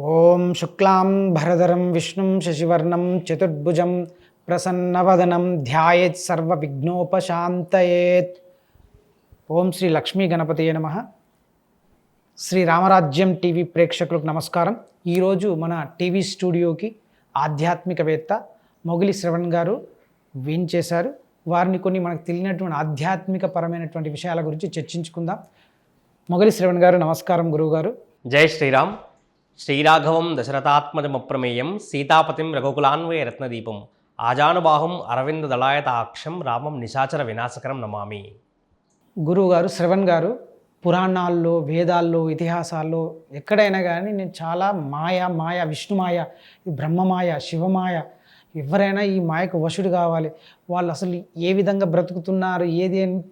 ఓం శుక్లాం భరధరం విష్ణుం శశివర్ణం చతుర్భుజం ప్రసన్నవదనం ధ్యాయేత్ సర్వ విఘ్నోపశాంతయేత్ ఓం శ్రీ లక్ష్మీ గణపతియే నమ. శ్రీ రామరాజ్యం టీవీ ప్రేక్షకులకు నమస్కారం. ఈరోజు మన టీవీ స్టూడియోకి ఆధ్యాత్మికవేత్త మొగిలి శ్రవణ్ గారు విన్ చేశారు. వారిని కొన్ని మనకు తెలియనటువంటి ఆధ్యాత్మిక పరమైనటువంటి విషయాల గురించి చర్చించుకుందాం. మొగలి శ్రవణ్ గారు నమస్కారం గురువుగారు. జై శ్రీరామ్. శ్రీరాఘవం దశరథాత్మజమప్రమేయం సీతాపతిం రఘుకులాన్వయ రత్నదీపం ఆజానుబాహం అరవింద దళాయతాక్షం రామం నిశాచర వినాశకరం నమామి గురువు గారు శ్రవణ్ గారు పురాణాల్లో వేదాల్లో ఇతిహాసాల్లో ఎక్కడైనా కానీ నేను చాలా మాయ మాయ విష్ణుమాయ బ్రహ్మమాయ శివమాయ ఎవరైనా ఈ మాయకు వశుడు కావాలి. వాళ్ళు అసలు ఏ విధంగా బ్రతుకుతున్నారు ఏది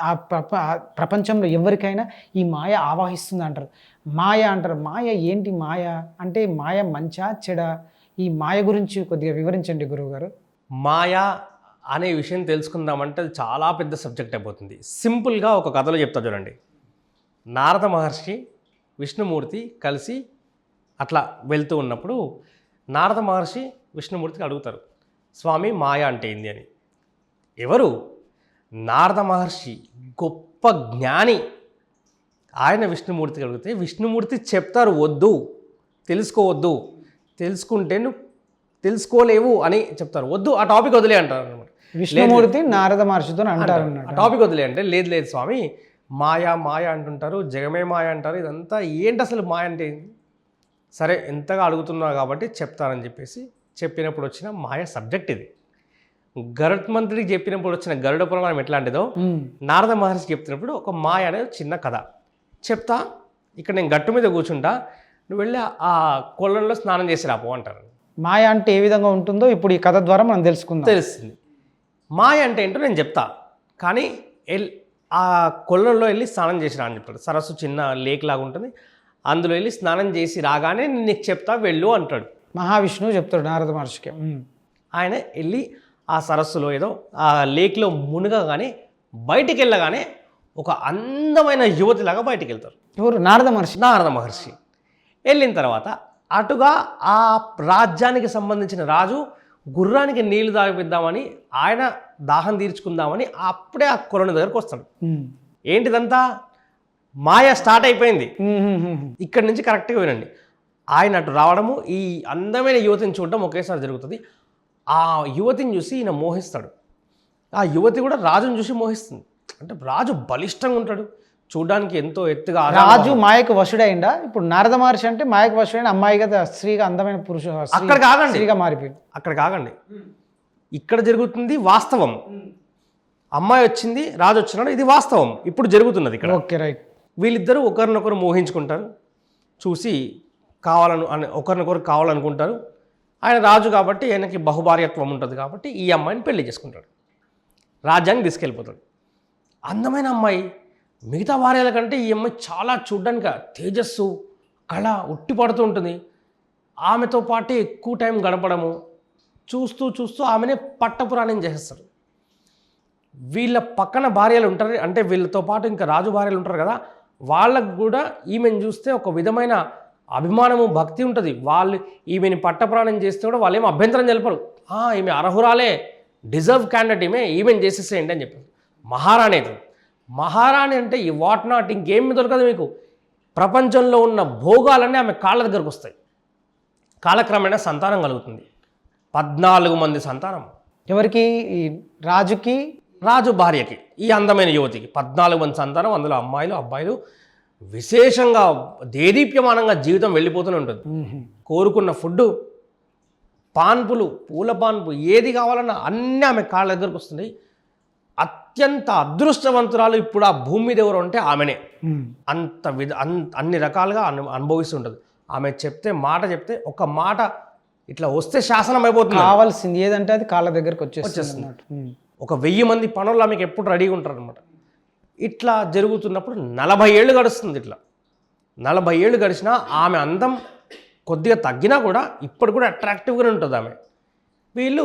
ఆ ప్రప ఆ ప్రపంచంలో ఎవరికైనా ఈ మాయ ఆవాహిస్తుంది అంటారు మాయ అంటారు. మాయ ఏంటి మాయ? అంటే మాయ మంచా చెడ? ఈ మాయ గురించి కొద్దిగా వివరించండి గురువుగారు. మాయ అనే విషయం తెలుసుకుందామంటే అది చాలా పెద్ద సబ్జెక్ట్ అయిపోతుంది. సింపుల్గా ఒక కథలో చెప్తా చూడండి. నారద మహర్షి విష్ణుమూర్తి కలిసి అట్లా వెళ్తూ ఉన్నప్పుడు నారద మహర్షి విష్ణుమూర్తికి అడుగుతారు స్వామి మాయ అంటే ఏంది? అని. ఎవరు? నారద మహర్షి గొప్ప జ్ఞాని. ఆయన విష్ణుమూర్తికి అడిగితే విష్ణుమూర్తి చెప్తారు వద్దు తెలుసుకోవద్దు తెలుసుకుంటే నువ్వు తెలుసుకోలేవు అని చెప్తారు. వద్దు ఆ టాపిక్ వదిలే అంటారు అనమాట. విష్ణుమూర్తి నారద మహర్షితో అంటారు. టాపిక్ వదిలే అంటే లేదు లేదు స్వామి మాయా మాయ అంటుంటారు జగమే మాయ అంటారు ఇదంతా ఏంటి అసలు మాయ అంటే? సరే ఎంతగా అడుగుతున్నావు కాబట్టి చెప్తానని చెప్పేసి చెప్పినప్పుడు వచ్చిన మాయ సబ్జెక్ట్ ఇది. గరుత్మంతుడికి చెప్పినప్పుడు వచ్చిన గరుడ పురాణం ఎట్లాంటిదో. నారద మహర్షి చెప్తున్నప్పుడు ఒక మాయ అనేది చిన్న కథ. చెప్తా ఇక్కడ నేను గట్టు మీద కూర్చుంటా నువ్వు వెళ్ళి ఆ కొలంలో స్నానం చేసి రాపో అంటారు. మాయ అంటే ఏ విధంగా ఉంటుందో ఇప్పుడు ఈ కథ ద్వారా మనం తెలుసుకుందాం. తెలుస్తుంది. మాయ అంటే ఏంటో నేను చెప్తా కానీ ఎల్ ఆ కొలంలో వెళ్ళి స్నానం చేసి రా అని చెప్తాడు. సరస్సు చిన్న లేక్ లాగా ఉంటుంది అందులో వెళ్ళి స్నానం చేసి రాగానే నేను నీకు చెప్తా వెళ్ళు అంటాడు. మహావిష్ణువు చెప్తాడు నారద మహర్షికి. ఆయన వెళ్ళి ఆ సరస్సులో ఏదో ఆ లేక్లో మునగగానే బయటికి వెళ్ళగానే ఒక అందమైన యువతిలాగా బయటికి వెళ్తారు ఎవరు? నారద మహర్షి. నారద మహర్షి. వెళ్ళిన తర్వాత అటుగా ఆ రాజ్యానికి సంబంధించిన రాజు గుర్రానికి నీళ్ళు తాగిపిద్దామని ఆయన దాహం తీర్చుకుందామని అప్పుడే ఆ కొలను దగ్గరకు వస్తాడు. ఏంటిదంతా? మాయ స్టార్ట్ అయిపోయింది. ఇక్కడి నుంచి కరెక్ట్గా వినండి. ఆయన అటు రావడము ఈ అందమైన యువతిని చూడడం ఒకేసారి జరుగుతుంది. ఆ యువతిని చూసి ఈయన మోహిస్తాడు. ఆ యువతి కూడా రాజుని చూసి మోహిస్తుంది. అంటే రాజు బలిష్టంగా ఉంటాడు. చూడడానికి ఎంతో ఎత్తుగా రాజు మాయకు వశుడైందా ఇప్పుడు నారద మహర్షి అంటే మాయకు వశుడైన అమ్మాయి కదా స్త్రీగా అందమైన పురుషు స్త్రీ- అక్కడ కాదండి. స్త్రీగా మారిపోయింది. అక్కడ కాకండి. ఇక్కడ జరుగుతుంది వాస్తవం. అమ్మాయి వచ్చింది రాజు వచ్చినాడు ఇది వాస్తవం. ఇప్పుడు జరుగుతున్నది ఇక్కడ. Okay right. వీళ్ళిద్దరూ ఒకరినొకరు మోహించుకుంటారు. చూసి కావాలను అని ఒకరినొకరు కావాలనుకుంటారు. ఆయన రాజు కాబట్టి ఆయనకి బహుభార్యత్వం ఉంటుంది కాబట్టి ఈ అమ్మాయిని పెళ్ళి చేసుకుంటాడు. రాజ్యానికి తీసుకెళ్ళిపోతాడు. అందమైన అమ్మాయి. మిగతా భార్యల కంటే ఈ అమ్మాయి చాలా చూడ్డానికి తేజస్సు కళ ఉట్టి పడుతూ ఉంటుంది. ఆమెతో పాటు ఎక్కువ టైం గడపడము. చూస్తూ చూస్తూ ఆమెనే పట్టపురాణం చేసేస్తారు. వీళ్ళ పక్కన భార్యలు ఉంటారు అంటే వీళ్ళతో పాటు ఇంకా రాజు భార్యలు ఉంటారు కదా వాళ్ళకు కూడా ఈమెను చూస్తే ఒక విధమైన అభిమానము భక్తి ఉంటుంది. వాళ్ళు ఈమెని పట్టప్రాణం చేస్తే కూడా వాళ్ళు ఏం అభ్యంతరం తెలపరు. ఈమె అర్హురాలే డిజర్వ్ క్యాండిడేట్ ఈమె ఈమెను చేసేసేయండి అని చెప్పారు మహారాణి అయితే మహారాణి అంటే ఈ వాట్ నాట్ ఇంకేం దొరకదు మీకు. ప్రపంచంలో ఉన్న భోగాలన్నీ ఆమె కాళ్ళ దగ్గరకు వస్తాయి. కాలక్రమేణా సంతానం కలుగుతుంది. పద్నాలుగు మంది సంతానం. ఎవరికి? ఈ రాజుకి? రాజు భార్యకి ఈ అందమైన యువతికి. పద్నాలుగు మంది సంతానం అందులో అమ్మాయిలు అబ్బాయిలు. విశేషంగా దేదీప్యమానంగా జీవితం వెళ్ళిపోతూనే ఉంటుంది. కోరుకున్న ఫుడ్ పాన్పులు పూల పాన్పు ఏది కావాలన్నా అన్నీ ఆమె కాళ్ళ దగ్గరకు వస్తున్నాయి. అత్యంత అదృష్టవంతురాలు ఇప్పుడు ఆ భూమి మీద ఎవరు అంటే ఆమెనే. అంత విధ అన్ అన్ని రకాలుగా అను అనుభవిస్తుంటుంది. ఆమె చెప్తే మాట చెప్తే ఒక మాట ఇట్లా వస్తే శాసనం అయిపోతుంది. కావాల్సింది ఏదంటే అది కాళ్ళ దగ్గరకు వచ్చేస్తుంది. ఒక వెయ్యి మంది పనులు ఆమెకి ఎప్పుడు రెడీగా ఉంటారు అనమాట ఇట్లా జరుగుతున్నప్పుడు నలభై ఏళ్ళు గడుస్తుంది ఇట్లా. నలభై ఏళ్ళు గడిచినా ఆమె అందం కొద్దిగా తగ్గినా కూడా ఇప్పుడు కూడా అట్రాక్టివ్గానే ఉంటుంది ఆమె. వీళ్ళు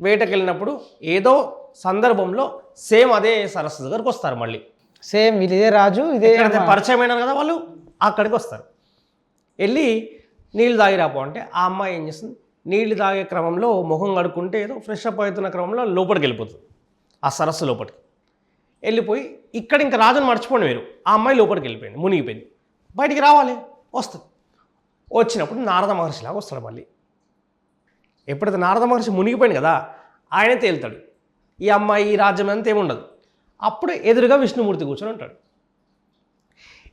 వేటకి వెళ్ళినప్పుడు ఏదో సందర్భంలో సేమ్ అదే సరస్సు దగ్గరకు వస్తారు మళ్ళీ. సేమ్ ఇదే రాజు ఇదే పరిచయం అయినారు కదా వాళ్ళు అక్కడికి వస్తారు. వెళ్ళి నీళ్ళు తాగిరాపో అంటే ఆ అమ్మాయి ఏం చేస్తుంది? నీళ్ళు తాగే క్రమంలో ముఖం కడుక్కుంటే ఏదో ఫ్రెష్ అప్ అవుతున్న క్రమంలో లోపలికి వెళ్ళిపోతుంది. ఆ సరస్సు లోపలికి. వెళ్ళిపోయి ఇక్కడ ఇంకా రాజుని మర్చిపోండి మీరు. ఆ అమ్మాయి లోపలికి వెళ్ళిపోయింది మునిగిపోయింది. బయటికి రావాలి వస్తుంది. వచ్చినప్పుడు నారద మహర్షిలాగా వస్తాడు మళ్ళీ. ఎప్పుడైతే నారద మహర్షి మునిగిపోయింది కదా ఆయనే తేలుతాడు. ఈ అమ్మాయి ఈ రాజ్యం అంతా ఏముండదు అప్పుడు ఎదురుగా విష్ణుమూర్తి కూర్చొని ఉంటాడు.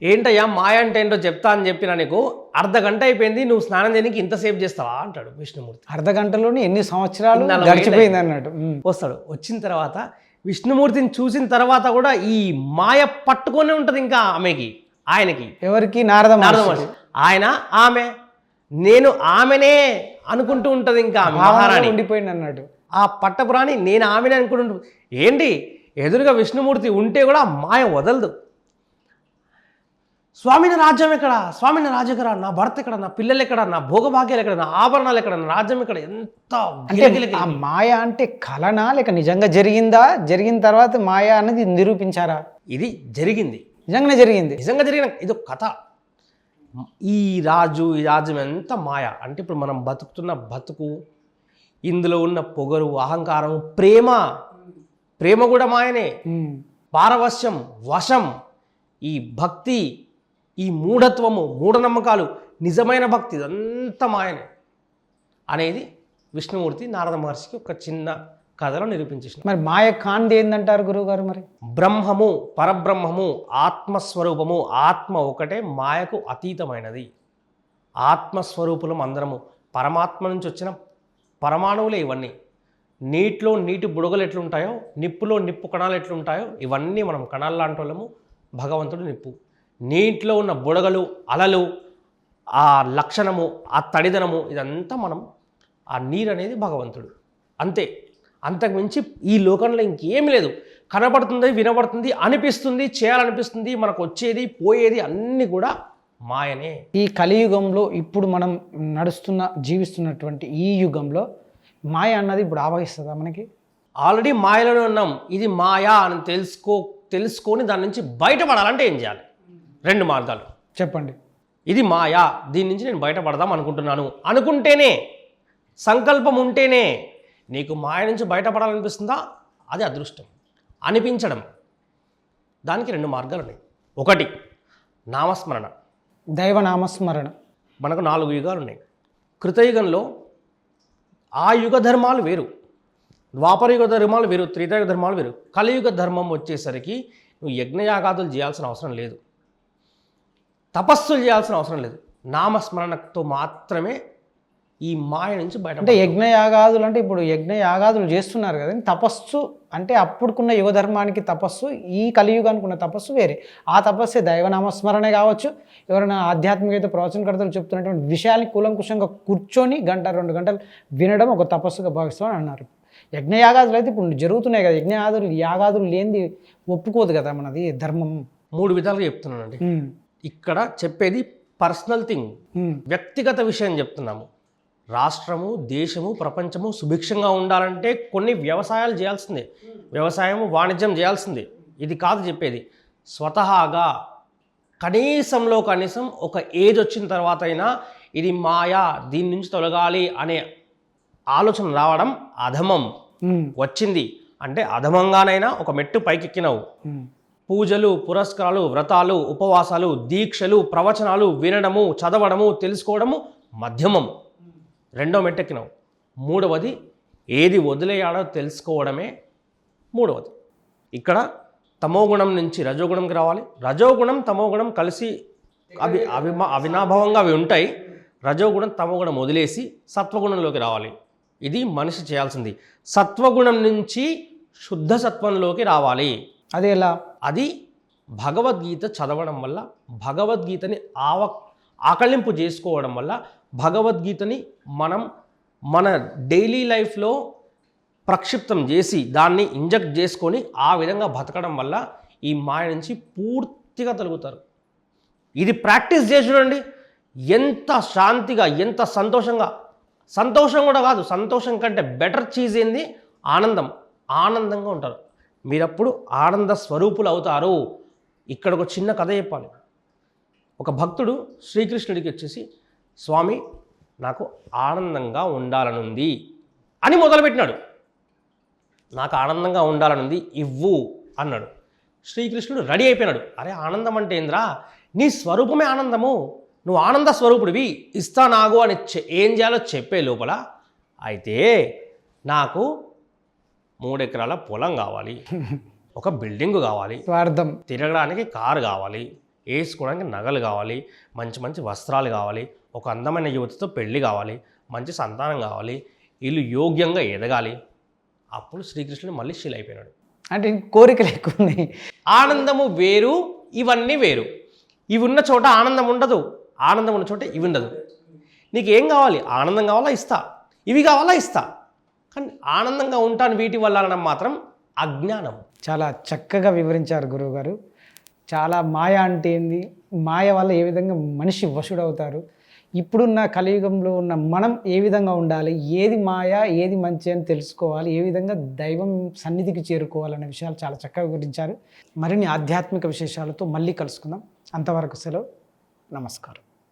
ఏంటయ్యా మాయ అంటే ఏంటో చెప్తా అని చెప్పినా నీకు అర్ధ గంట అయిపోయింది నువ్వు స్నానం చేయడానికి ఇంతసేపు చేస్తావా? అంటాడు విష్ణుమూర్తి. అర్ధ గంటలోనే ఎన్ని సంవత్సరాలు గడిచిపోయింది అన్నట్టు. వస్తాడు. వచ్చిన తర్వాత విష్ణుమూర్తిని చూసిన తర్వాత కూడా ఈ మాయ పట్టుకొని ఉంటుంది ఇంకా ఆమెకి ఆయనకి. ఎవరికి? నారద నారద. ఆయన ఆమె. నేను ఆమెనే అనుకుంటూ ఉంటుంది ఇంకా మహారాణి. ఉండిపోయింది అన్నట్టు. ఆ పట్టపురాణి నేను ఆమెనే అనుకుంటూ ఏంటి? ఎదురుగా విష్ణుమూర్తి ఉంటే కూడా మాయ వదలదు. స్వామిని రాజ్యం ఎక్కడ? స్వామిని రాజ్యం ఎక్కడ? నా భర్త ఎక్కడ? నా పిల్లలు ఎక్కడ? నా భోగభాగ్యాలు ఎక్కడ? నా ఆభరణాలు ఎక్కడ? నా రాజ్యం ఎక్కడ? ఎంత ఆ మాయ అంటే కలనా? లేక నిజంగా జరిగిందా? జరిగిన తర్వాత మాయ అనేది నిరూపించారా? ఇది జరిగింది. నిజంగానే జరిగింది. నిజంగా జరిగిన ఇది ఒక కథ. ఈ రాజు ఈ రాజ్యం ఎంత మాయ? అంటే ఇప్పుడు మనం బతుకుతున్న బతుకు ఇందులో ఉన్న పొగరు అహంకారం ప్రేమ. ప్రేమ కూడా మాయనే. పారవశ్యం వశం. ఈ భక్తి ఈ మూఢత్వము మూఢనమ్మకాలు నిజమైన భక్తి ఇదంతా మాయనే అనేది విష్ణుమూర్తి నారద మహర్షికి ఒక చిన్న కథలో నిరూపించేసిన మరి మాయ కాంది ఏందంటారు గురువు గారు మరి? బ్రహ్మము పరబ్రహ్మము ఆత్మస్వరూపము ఆత్మ ఒకటే మాయకు అతీతమైనది. ఆత్మస్వరూపులం అందరము పరమాత్మ నుంచి వచ్చిన పరమాణువులే ఇవన్నీ. నీటిలో నీటి బుడగలు ఎట్లుంటాయో నిప్పులో నిప్పు కణాలు ఎట్లుంటాయో ఇవన్నీ మనం కణాలు లాంటి వాళ్ళము భగవంతుడు నిప్పు. నీటిలో ఉన్న బుడగలు అలలు ఆ లక్షణము ఆ తడిదనము ఇదంతా మనం ఆ నీరు అనేది భగవంతుడు. అంతే. అంతకు మించి ఈ లోకంలో ఇంకేమీ లేదు. కనబడుతుంది వినబడుతుంది అనిపిస్తుంది చేయాలనిపిస్తుంది మనకు వచ్చేది పోయేది అన్నీ కూడా మాయనే ఈ కలియుగంలో ఇప్పుడు మనం నడుస్తున్న జీవిస్తున్నటువంటి ఈ యుగంలో మాయ అన్నది ఇప్పుడు ఆవహిస్తుందా మనకి? ఆల్రెడీ మాయలోనే ఉన్నాం. ఇది మాయా అని తెలుసుకో తెలుసుకొని దాని నుంచి బయటపడాలంటే ఏం చేయాలి? రెండు మార్గాలు. చెప్పండి. ఇది మాయా దీని నుంచి నేను బయటపడదాం అనుకుంటున్నాను. అనుకుంటేనే సంకల్పం ఉంటేనే నీకు మాయ నుంచి బయటపడాలనిపిస్తుందా? అది అదృష్టం. అనిపించడం. దానికి రెండు మార్గాలు ఉన్నాయి ఒకటి నామస్మరణ. దైవనామస్మరణ. మనకు నాలుగు యుగాలు ఉన్నాయి కృతయుగంలో ఆ యుగ ధర్మాలు వేరు ద్వాపరయుగ ధర్మాలు వేరు త్రేతాయుగ ధర్మాలు వేరు. కలియుగ ధర్మం వచ్చేసరికి నువ్వు యజ్ఞయాగాదులు చేయాల్సిన అవసరం లేదు. తపస్సులు చేయాల్సిన అవసరం లేదు. నామస్మరణతో మాత్రమే ఈ మాయ నుంచి బయట అంటే యజ్ఞ యాగాదులు అంటే ఇప్పుడు యజ్ఞ యాగాదులు చేస్తున్నారు కదా తపస్సు అంటే అప్పుడుకున్న యుగ ధర్మానికి తపస్సు ఈ కలియుగానికి ఉన్న తపస్సు వేరే. ఆ తపస్సే దైవనామస్మరణే కావచ్చు. ఎవరైనా ఆధ్యాత్మికత ప్రవచనకర్తలు చెప్తున్నటువంటి విషయాల్ని కూలంకుషంగా కూర్చొని గంట రెండు గంటలు వినడం ఒక తపస్సుగా భావిస్తామని అన్నారు. యజ్ఞ యాగాదులు అయితే ఇప్పుడు జరుగుతున్నాయి కదా యజ్ఞ యాగాదులు లేనిది ఒప్పుకోదు కదా మనది ధర్మం. మూడు విధాలుగా చెప్తున్నానండి. ఇక్కడ చెప్పేది పర్సనల్ థింగ్. వ్యక్తిగత విషయం చెప్తున్నాము. రాష్ట్రము దేశము ప్రపంచము సుభిక్షంగా ఉండాలంటే కొన్ని వ్యవసాయాలు చేయాల్సిందే. వ్యవసాయము వాణిజ్యం చేయాల్సిందే. ఇది కాదు చెప్పేది. స్వతహాగా కనీసంలో కనీసం ఒక ఏజ్ వచ్చిన తర్వాత అయినా ఇది మాయా దీని నుంచి తొలగాలి అనే ఆలోచన రావడం అధమం. వచ్చింది. అంటే అధమంగానైనా ఒక మెట్టు పైకెక్కినావు. పూజలు పురస్కారాలు వ్రతాలు ఉపవాసాలు దీక్షలు ప్రవచనాలు వినడము చదవడము తెలుసుకోవడము మధ్యమం. రెండో మెట్టెక్కినావు మూడవది ఏది వదిలేయాలో తెలుసుకోవడమే మూడవది. ఇక్కడ తమోగుణం నుంచి రజోగుణంకి రావాలి. రజోగుణం తమోగుణం కలిసి అవి అవిమా అవినాభావంగా అవి ఉంటాయి. రజోగుణం తమోగుణం వదిలేసి సత్వగుణంలోకి రావాలి. ఇది మనిషి చేయాల్సింది. సత్వగుణం నుంచి శుద్ధ సత్వంలోకి రావాలి. అది ఎలా? అది భగవద్గీత చదవడం వల్ల భగవద్గీతని ఆవ ఆకళింపు చేసుకోవడం వల్ల భగవద్గీతని మనం మన డైలీ లైఫ్లో ప్రక్షిప్తం చేసి దాన్ని ఇంజెక్ట్ చేసుకొని ఆ విధంగా బతకడం వల్ల ఈ మాయ నుంచి పూర్తిగా తొలుగుతారు. ఇది ప్రాక్టీస్ చేసి చూడండి. ఎంత శాంతిగా ఎంత సంతోషంగా. సంతోషం కూడా కాదు సంతోషం కంటే బెటర్ చీజ్ ఏంది? ఆనందం. ఆనందంగా ఉంటారు. మీరప్పుడు ఆనంద స్వరూపులు అవుతారు. ఇక్కడ ఒక చిన్న కథ చెప్పాలి. ఒక భక్తుడు శ్రీకృష్ణుడికి వచ్చేసి స్వామి నాకు ఆనందంగా ఉండాలనుంది అని మొదలుపెట్టినాడు. నాకు ఆనందంగా ఉండాలనుంది ఇవ్వు అన్నాడు. శ్రీకృష్ణుడు రెడీ అయిపోయినాడు. అరే ఆనందం అంటే ఏంద్రా? నీ స్వరూపమే ఆనందము. నువ్వు ఆనంద స్వరూపుడివి. ఇస్తా నాగు అని చె- ఏం చేయాలో చెప్పే లోపల అయితే నాకు మూడు ఎకరాల పొలం కావాలి. ఒక బిల్డింగ్ కావాలి. స్వార్థం. తిరగడానికి కారు కావాలి. వేసుకోవడానికి నగలు కావాలి మంచి మంచి వస్త్రాలు కావాలి ఒక అందమైన యువతితో పెళ్ళి కావాలి మంచి సంతానం కావాలి వీళ్ళు యోగ్యంగా ఎదగాలి. అప్పుడు శ్రీకృష్ణుడు మళ్ళీ శిల అయిపోయినాడు అంటే కోరికలు ఎక్కువ ఉన్నాయి ఆనందము వేరు ఇవన్నీ వేరు. ఇవి ఉన్న చోట ఆనందం ఉండదు ఆనందం ఉన్న చోట ఇవి ఉండదు. నీకు ఏం కావాలి? ఆనందం కావాలా? ఇస్తా. ఇవి కావాలా? ఇస్తా. కానీ ఆనందంగా ఉంటాను వీటి వల్ల అనడం మాత్రం అజ్ఞానం. చాలా చక్కగా వివరించారు గురువుగారు. చాలా మాయ అంటే ఏంది? మాయ వల్ల ఏ విధంగా మనిషి వశుడవుతారు? ఇప్పుడున్న కలియుగంలో ఉన్న మనం ఏ విధంగా ఉండాలి? ఏది మాయ ఏది మంచి అని తెలుసుకోవాలి? ఏ విధంగా దైవం సన్నిధికి చేరుకోవాలనే విషయాలు చాలా చక్కగా వివరించారు. మరిన్ని ఆధ్యాత్మిక విశేషాలతో మళ్ళీ కలుసుకుందాం. అంతవరకు సెలవు. నమస్కారం.